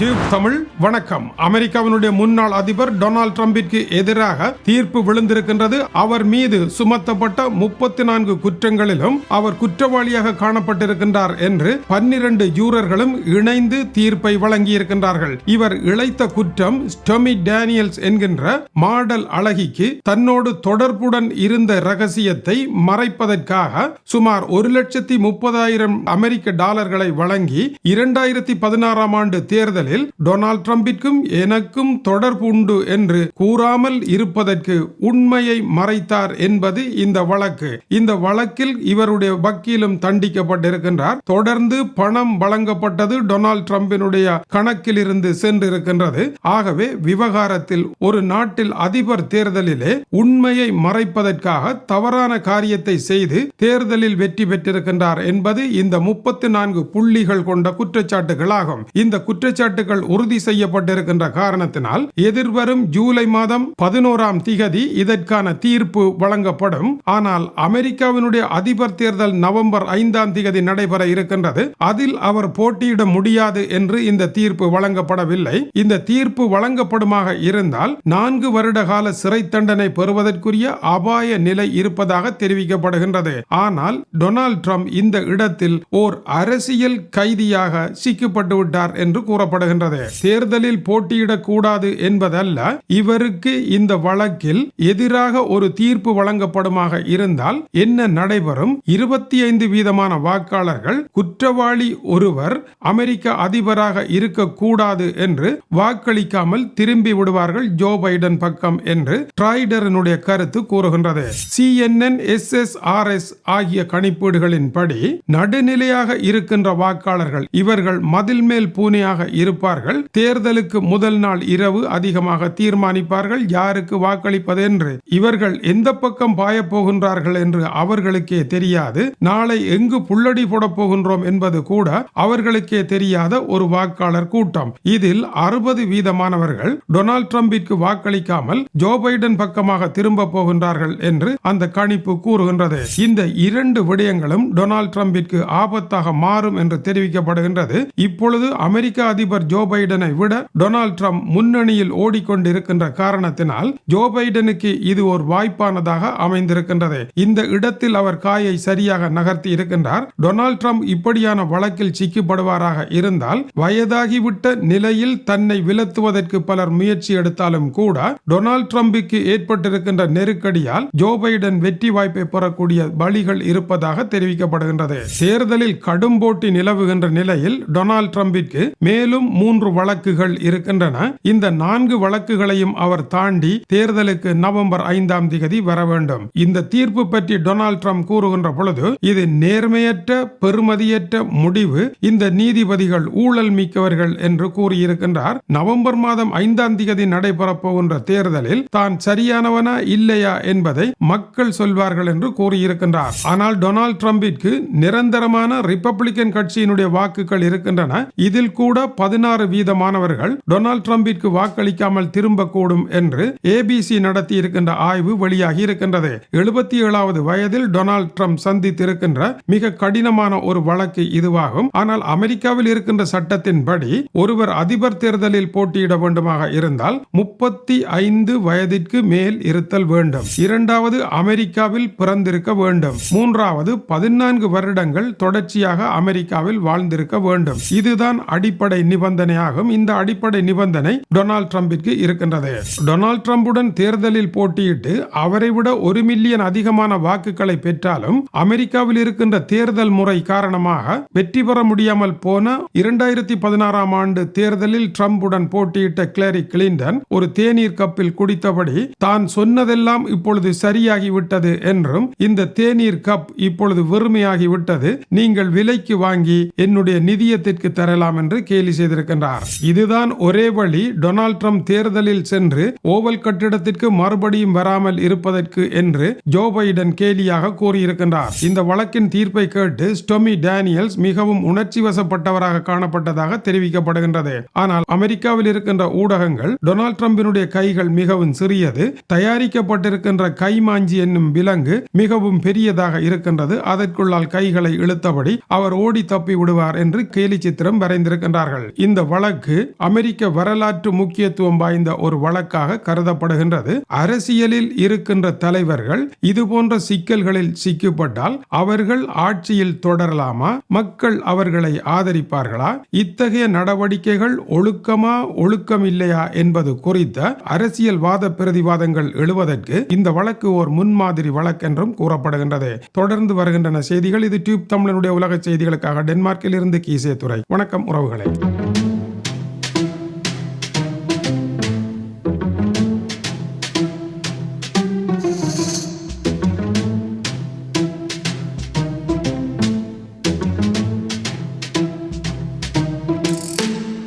Tube Tamil வணக்கம். அமெரிக்காவினுடைய முன்னாள் அதிபர் டொனால்ட் ட்ரம்பிற்கு எதிராக தீர்ப்பு விழுந்திருக்கின்றது. அவர் மீது சுமத்தப்பட்ட முப்பத்தி நான்கு குற்றங்களிலும் அவர் குற்றவாளியாக காணப்பட்டிருக்கின்றார் என்று பன்னிரண்டு ஜூரர்களும் இணைந்து தீர்ப்பை வழங்கியிருக்கின்றார்கள். இவர் இழைத்த குற்றம் ஸ்டொமி டேனியல்ஸ் என்கின்ற மாடல் அழகிக்கு தன்னோடு தொடர்புடன் இருந்த ரகசியத்தை மறைப்பதற்காக சுமார் ஒரு லட்சத்தி முப்பதாயிரம் அமெரிக்க டாலர்களை வழங்கி இரண்டாயிரத்தி பதினாறாம் ஆண்டு தேர்தல் தேர்தலில் டொனால்ட் ட்ரம்பிற்கும் எனக்கும் தொடர்பு உண்டு என்று கூறாமல் இருப்பதற்கு உண்மையை மறைத்தார் என்பது இந்த வழக்கு. இந்த வழக்கில் இவருடைய வக்கீலும் தண்டிக்கப்பட்டிருக்கின்றார். தொடர்ந்து பணம் வழங்கப்பட்டது டொனால்ட் ட்ரம்பினுடைய கணக்கில் இருந்து சென்றிருக்கின்றது. ஆகவே விவகாரத்தில் ஒரு நாட்டில் அதிபர் தேர்தலிலே உண்மையை மறைப்பதற்காக தவறான காரியத்தை செய்து தேர்தலில் வெற்றி பெற்றிருக்கின்றார் என்பது இந்த முப்பத்தி நான்கு புள்ளிகள் கொண்ட குற்றச்சாட்டுகளாகும். இந்த குற்றச்சாட்டு குற்றச்சாட்டுகள் உறுதி செய்யப்பட்டிருக்கின்ற காரணத்தினால் எதிர்வரும் ஜூலை மாதம் பதினோராம் திகதி இதற்கான தீர்ப்பு வழங்கப்படும். ஆனால் அமெரிக்காவினுடைய அதிபர் தேர்தல் நவம்பர் ஐந்தாம் திகதி நடைபெற இருக்கின்றது. அதில் அவர் போட்டியிட முடியாது என்று இந்த தீர்ப்பு வழங்கப்படவில்லை. இந்த தீர்ப்பு வழங்கப்படுமாக இருந்தால் நான்கு வருட கால சிறை தண்டனை பெறுவதற்குரிய அபாய நிலை இருப்பதாக தெரிவிக்கப்படுகின்றது. ஆனால் டொனால்ட் ட்ரம்ப் இந்த இடத்தில் ஓர் அரசியல் கைதியாக சிக்கப்பட்டு விட்டார் என்று கூறப்படுகிறது. கூறப்படுகின்றது தேர்தலில் போட்டியிடக்கூடாது என்பதல்ல இவருக்கு இந்த வழக்கில் எதிராக ஒரு தீர்ப்பு வழங்கப்படுமாக இருந்தால் என்ன நடைபெறும்? இருபத்தி ஐந்து வீதமான வாக்காளர்கள் குற்றவாளி ஒருவர் அமெரிக்க அதிபராக இருக்கக்கூடாது என்று வாக்களிக்காமல் திரும்பி விடுவார்கள் ஜோ பைடன் பக்கம் என்று ட்ரைடரனுடைய கருத்து கூறுகின்றது. CNN S S R S ஆகிய கணிப்பீடுகளின்படி நடுநிலையாக இருக்கின்ற வாக்காளர்கள் இவர்கள் மதில் மேல் பூனையாக இருப்ப இருப்பார்கள் தேர்தலுக்கு முதல் நாள் இரவு அதிகமாக தீர்மானிப்பார்கள். யாருக்கு வாக்களிப்பது என்று இவர்கள் எந்த பக்கம் போகின்றார்கள் என்று அவர்களுக்கே தெரியாது. நாளை எங்கு புள்ளடி போடப் போகின்றோம் என்பது கூட அவர்களுக்கே தெரியாத ஒரு வாக்காளர் கூட்டம். இதில் அறுபது வீதமானவர்கள் டொனால்ட் ட்ரம்பிற்கு வாக்களிக்காமல் ஜோ பைடன் பக்கமாக திரும்ப போகின்றார்கள் என்று அந்த கணிப்பு கூறுகின்றது. இந்த இரண்டு விடயங்களும் டொனால்ட் ட்ரம்பிற்கு ஆபத்தாக மாறும் என்று தெரிவிக்கப்படுகின்றது. இப்பொழுது அமெரிக்க அதிபர் ஜோ பைடனை விட டொனால்ட் ட்ரம்ப் முன்னணியில் ஓடிக்கொண்டிருக்கின்ற காரணத்தினால் ஜோ பைடனுக்கு இது ஒரு வாய்ப்பானதாக அமைந்திருக்கின்றது. இந்த இடத்தில் அவர் காயை சரியாக நகர்த்தி இருக்கின்றார். டொனால்ட் ட்ரம்ப் இப்படியான வழக்கில் சிக்கப்படுவாராக இருந்தால் வயதாகிவிட்ட நிலையில் தன்னை விலத்துவதற்கு பலர் முயற்சி எடுத்தாலும் கூட டொனால்ட் ட்ரம்புக்கு ஏற்பட்டிருக்கின்ற நெருக்கடியால் ஜோ பைடன் வெற்றி வாய்ப்பை பெறக்கூடிய வழிகள் இருப்பதாக தெரிவிக்கப்படுகின்றது. தேர்தலில் கடும் போட்டி நிலவுகின்ற நிலையில் டொனால்ட் ட்ரம்பிற்கு மேலும் மூன்று வழக்குகள் இருக்கின்றன. இந்த நான்கு வழக்குகளையும் அவர் தாண்டி தேர்தலுக்கு நவம்பர் ஐந்தாம் திகதி வர வேண்டும். இந்த தீர்ப்பு பற்றி டொனால்ட் ட்ரம்ப் கூறுகின்ற பொழுது இது நேர்மையற்ற பெருமதியற்ற முடிவு. இந்த நீதிபதிகள் ஊழல் மிக்கவர்கள் என்று கூறியிருக்கின்றார். நவம்பர் மாதம் ஐந்தாம் திகதி நடைபெறப் போகின்ற தேர்தலில் தான் சரியானவனா இல்லையா என்பதை மக்கள் சொல்வார்கள் என்று கூறியிருக்கின்றார். ஆனால் டொனால்ட் ட்ரம்பிற்கு நிரந்தரமான ரிப்பப்ளிக்கன் கட்சியினுடைய வாக்குகள் இருக்கின்றன. இதில் கூட பதினாறு வீதமானவர்கள் டொனால்ட் ட்ரம்பிற்கு வாக்களிக்காமல் திரும்பக்கூடும் என்று ஏபிசி நடத்தியிருக்கின்ற ஆய்வு வெளியாகி இருக்கின்றது. எழுபத்தி ஏழாவது வயதில் டொனால்ட் ட்ரம்ப் சந்தித்திருக்கின்ற மிக கடினமான ஒரு வழக்கு இதுவாகும். ஆனால் அமெரிக்காவில் இருக்கின்ற சட்டத்தின்படி ஒருவர் அதிபர் தேர்தலில் போட்டியிட வேண்டுமாக இருந்தால் முப்பத்தி ஐந்து வயதிற்கு மேல் இருத்தல் வேண்டும். இரண்டாவது அமெரிக்காவில் பிறந்திருக்க வேண்டும். மூன்றாவது பதினான்கு வருடங்கள் தொடர்ச்சியாக அமெரிக்காவில் வாழ்ந்திருக்க வேண்டும். இதுதான் அடிப்படை நிபந்தனை. நிபந்தனையாகும் இந்த அடிப்படை நிபந்தனை டொனால்ட் ட்ரம்பிற்கு இருக்கின்றது. டொனால்ட் ட்ரம்புடன் தேர்தலில் போட்டியிட்டு அவரை விட ஒரு மில்லியன் அதிகமான வாக்குகளை பெற்றாலும் அமெரிக்காவில் இருக்கின்ற தேர்தல் முறை காரணமாக வெற்றி பெற முடியாமல் போன இரண்டாயிரத்தி பதினாறாம் ஆண்டு தேர்தலில் ட்ரம்புடன் போட்டியிட்ட கிளரி கிளின்டன் ஒரு தேநீர் கப்பில் குடித்தபடி தான் சொன்னதெல்லாம் இப்பொழுது சரியாகிவிட்டது என்றும் இந்த தேநீர் கப் இப்பொழுது வெறுமையாகிவிட்டது. நீங்கள் விலைக்கு வாங்கி என்னுடைய நிதியத்திற்கு தரலாம் என்று கேலி செய்திருக்கின்றார் இதுதான் ஒரே வழி டொனால்ட் ட்ரம்ப் தேர்தலில் சென்று ஓவல் கட்டிடத்திற்கு மறுபடியும் வராமல் இருப்பதற்கு என்று ஜோ பைடன் கேலியாக கூறியிருக்கின்றார். இந்த வழக்கின் தீர்ப்பை கேட்டு ஸ்டொமி டேனியல்ஸ் மிகவும் உணர்ச்சி வசப்பட்டவராக காணப்பட்டதாக தெரிவிக்கப்படுகின்றது. ஆனால் அமெரிக்காவில் இருக்கின்ற ஊடகங்கள் டொனால்ட் ட்ரம்பினுடைய கைகள் மிகவும் சிறியது தயாரிக்கப்பட்டிருக்கின்ற கைமாஞ்சி என்னும் விலங்கு மிகவும் பெரியதாக இருக்கின்றது. அதற்குள்ளால் கைகளை இழுத்தபடி அவர் ஓடி தப்பி விடுவார் என்று கேலி சித்திரம் வரைந்திருக்கின்றார்கள். இந்த வழக்கு அமெரிக்க வரலாற்று முக்கியத்துவம் வாய்ந்த ஒரு வழக்காக கருதப்படுகின்றது. அரசியலில் இருக்கின்ற தலைவர்கள் இது போன்ற சிக்கல்களில் சிக்கப்பட்டால் அவர்கள் ஆட்சியில் தொடரலாமா? மக்கள் அவர்களை ஆதரிப்பார்களா? இத்தகைய நடவடிக்கைகள் ஒழுக்கமா ஒழுக்கம் இல்லையா என்பது குறித்த அரசியல் வாத பிரதிவாதங்கள் எழுவதற்கு இந்த வழக்கு ஒரு முன்மாதிரி வழக்கென்றும் கூறப்படுகின்றது. தொடர்ந்து வருகின்றன செய்திகள். இது டியூப் தமிழனுடைய உலக செய்திகளுக்காக டென்மார்க்கில் இருந்து கீசே துறை வணக்கம் உறவுகளே.